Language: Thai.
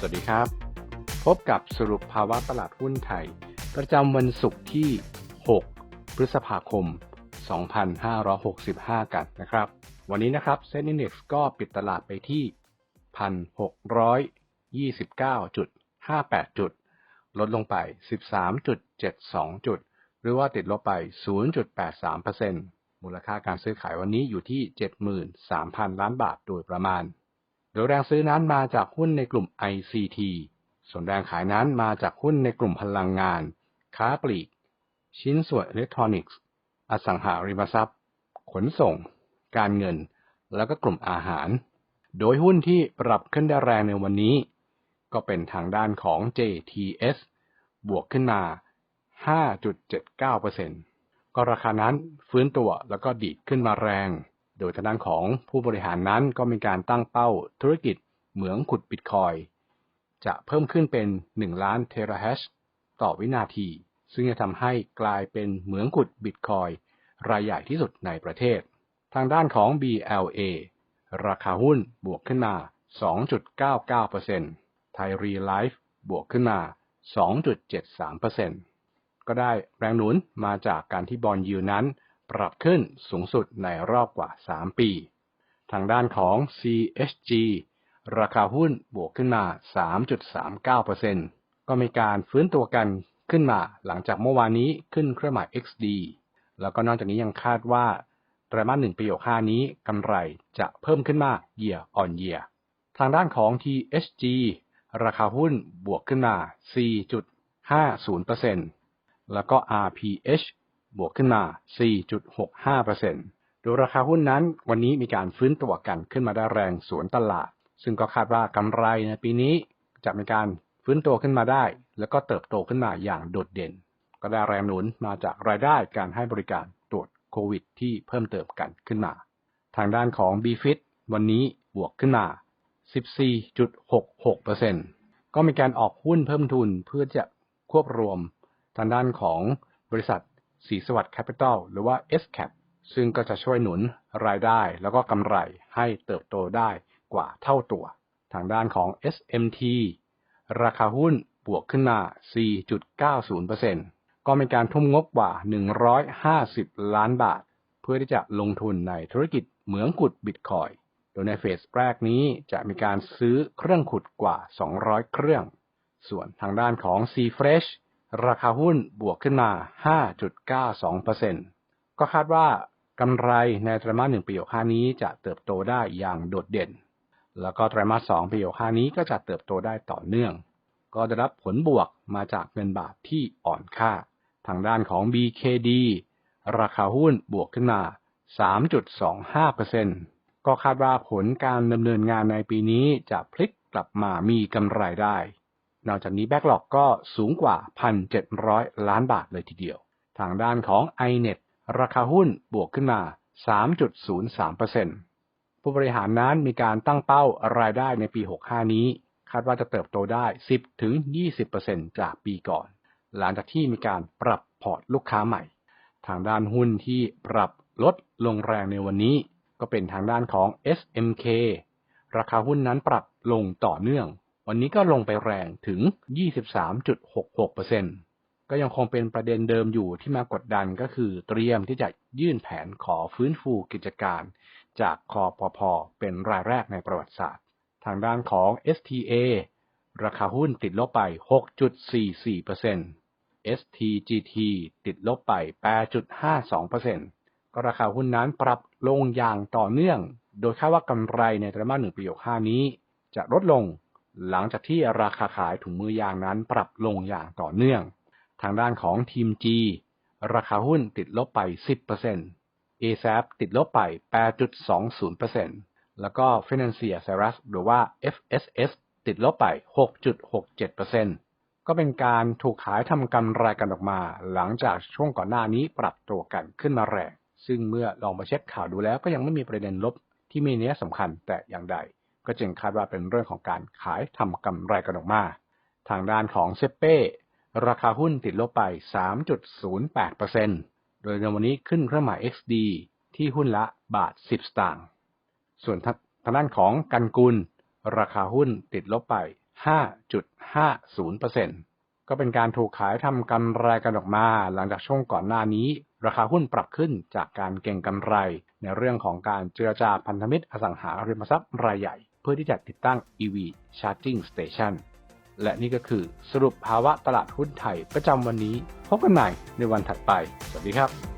สวัสดีครับ พบกับสรุปภาวะตลาดหุ้นไทย ประจำวันศุกร์ที่ 6 พฤษภาคม 2565 กันนะครับ วันนี้นะครับเซ็นดี Index ก็ปิดตลาดไปที่ 1,629.58 จุด ลดลงไป 13.72 จุด หรือว่าติดลบไป 0.83%มูลค่าการซื้อขายวันนี้อยู่ที่ 73,000 ล้านบาทโดยประมาณ ดยแรงซื้อนั้นมาจากหุ้นในกลุ่ม ICT ส่วนแรงขายนั้นมาจากหุ้นในกลุ่มพลังงาน ค้าปลีก ชิ้นส่วนอิเล็กทรอนิกส์ อสังหาริมทรัพย์ ขนส่ง การเงิน แล้วก็กลุ่มอาหาร โดยหุ้นที่ปรับขึ้นได้แรงในวันนี้ ก็เป็นทางด้านของ JTS บวกขึ้นมา 5.79%ก็ราคานั้นฟื้นตัวแล้วก็ดีดขึ้นมาแรง โดยทางด้านของผู้บริหารนั้นก็มีการตั้งเป้าธุรกิจเหมืองขุดบิตคอยจะเพิ่มขึ้นเป็น 1 ล้านเทราแฮชต่อวินาที ซึ่งจะทำให้กลายเป็นเหมืองขุดบิตคอยรายใหญ่ที่สุดในประเทศ ทางด้านของ BLA ราคาหุ้นบวกขึ้นมา 2.99%ไทยรีไลฟ์บวกขึ้นมา 2.73%ก็ได้แรงหนุนมาจากการที่บอลยูนั้น ปรับขึ้นสูงสุดในรอบกว่า 3 ปี ทางด้านของ CSG ราคาหุ้นบวกขึ้นมา 3.39%ก็มีการฟื้นตัวกันขึ้นมาหลังจากเมื่อวานนี้ขึ้นเครื่องหมาย XD แล้วก็นอกจากนี้ยังคาดว่าไตรมาสหนึ่งปี65นี้กำไรจะเพิ่มขึ้นมา year on year ทางด้านของ TSG ราคาหุ้นบวกขึ้นมา 4.50%แล้วก็ RPH บวกขึ้นมา 4.65%โดยราคาหุ้นนั้นวันนี้มีการฟื้นตัวกันขึ้นมาได้แรงสวนตลาด ซึ่งก็คาดว่ากำไรในปีนี้จะมีการฟื้นตัวขึ้นมาได้ แล้วก็เติบโตขึ้นมาอย่างโดดเด่น ก็ได้แรงหนุนมาจากรายได้การให้บริการตรวจโควิด ที่เพิ่มเติมกันขึ้นมา ทางด้านของ BFIT วันนี้บวกขึ้นมา 14.66%ก็มีการออกหุ้นเพิ่มทุนเพื่อจะควบรวมทางด้านของบริษัท สีสวัสดิ์แคปิตอลหรือว่า SCAP ซึ่งก็จะช่วยหนุนรายได้แล้วก็กำไรให้เติบโตได้กว่าเท่าตัว ทางด้านของ SMT ราคาหุ้นบวกขึ้นมา 4.90%ก็มีการทุ่มงบกว่า 150 ล้านบาท เพื่อที่จะลงทุนในธุรกิจเหมืองขุดบิตคอย โดยในเฟสแรกนี้จะมีการซื้อเครื่องขุดกว่า 200 เครื่อง ส่วนทางด้านของ C-Fresh ราคาหุ้นบวกขึ้นมา 5.92%ก็คาดว่ากำไรในไตรมาสหนึ่งปี65นี้จะเติบโตได้อย่างโดดเด่น แล้วก็ไตรมาสสองปี65นี้ก็จะเติบโตได้ต่อเนื่อง ก็ได้รับผลบวกมาจากเงินบาทที่อ่อนค่า ทางด้านของ BKD ราคาหุ้นบวกขึ้นมา 3.25%ก็คาดว่าผลการดำเนินงานในปีนี้จะพลิกกลับมามีกำไรได้ นอกจากนี้แบ็กหลอกก็สูงกว่า 1,700 ล้านบาทเลยทีเดียว ทางด้านของ iNet ราคาหุ้นบวกขึ้นมา 3.03%ผู้บริหารนั้นมีการตั้งเป้ารายได้ในปี 65 นี้ คาดว่าจะเติบโตได้ 10-20%จากปีก่อน หลังจากที่มีการปรับพอร์ตลูกค้าใหม่ ทางด้านหุ้นที่ปรับลดลงแรงในวันนี้ ก็เป็นทางด้านของ SMK ราคาหุ้นนั้นปรับลงต่อเนื่อง วันนี้ก็ลงไปแรงถึง 23.66%ก็ยังคงเป็นประเด็นเดิมอยู่ที่มากดดันก็คือเตรียมที่จะยื่นแผนขอฟื้นฟูกิจการ จากคอปพเป็นรายแรกในประวัติศาสตร์ ทางด้านของ STA ราคาหุ้นติดลบไป 6.44% STGT ติดลบไป 8.52%ก็ราคาหุ้นนั้นปรับลงอย่างต่อเนื่อง โดยคาดว่ากำไรในไตรมาสหนึ่งปี65นี้ จะลดลง หลังจากที่ราคาขายถุงมือยางนั้นปรับลงอย่างต่อเนื่อง ทางด้านของทีม G ราคาหุ้นติดลบไป 10% ASAP ติดลบไป 8.20%แล้วก็ Financial Service หรือว่า FSS ติดลบไป 6.67%ก็เป็นการถูกขายทำกำไรกันออกมา หลังจากช่วงก่อนหน้านี้ปรับตัวกันขึ้นมาแรง ซึ่งเมื่อลองมาเช็คข่าวดูแล้วก็ยังไม่มีประเด็นลบที่มีเนื้อสำคัญแต่อย่างใด ก็จึงคาดว่าเป็นเรื่องของการขายทำกำไรกันออกมา ทางด้านของเซเป้ราคาหุ้นติดลบไป 3.08%โดยในวันนี้ขึ้นเครื่องหมาย XD ที่หุ้นละบาท 10 สตางค์ ส่วนทางด้านของกันกุล ราคาหุ้นติดลบไป 5.50%ก็เป็นการถูกขายทำกำไรกันออกมา หลังจากช่วงก่อนหน้านี้ ราคาหุ้นปรับขึ้นจากการเก็งกำไร ในเรื่องของการเจรจาพันธมิตรอสังหาริมทรัพย์รายใหญ่ เพื่อที่จะติดตั้ง EV Charging Station และนี่ก็คือสรุปภาวะตลาดหุ้นไทยประจำวันนี้ พบกันใหม่ในวันถัดไป สวัสดีครับ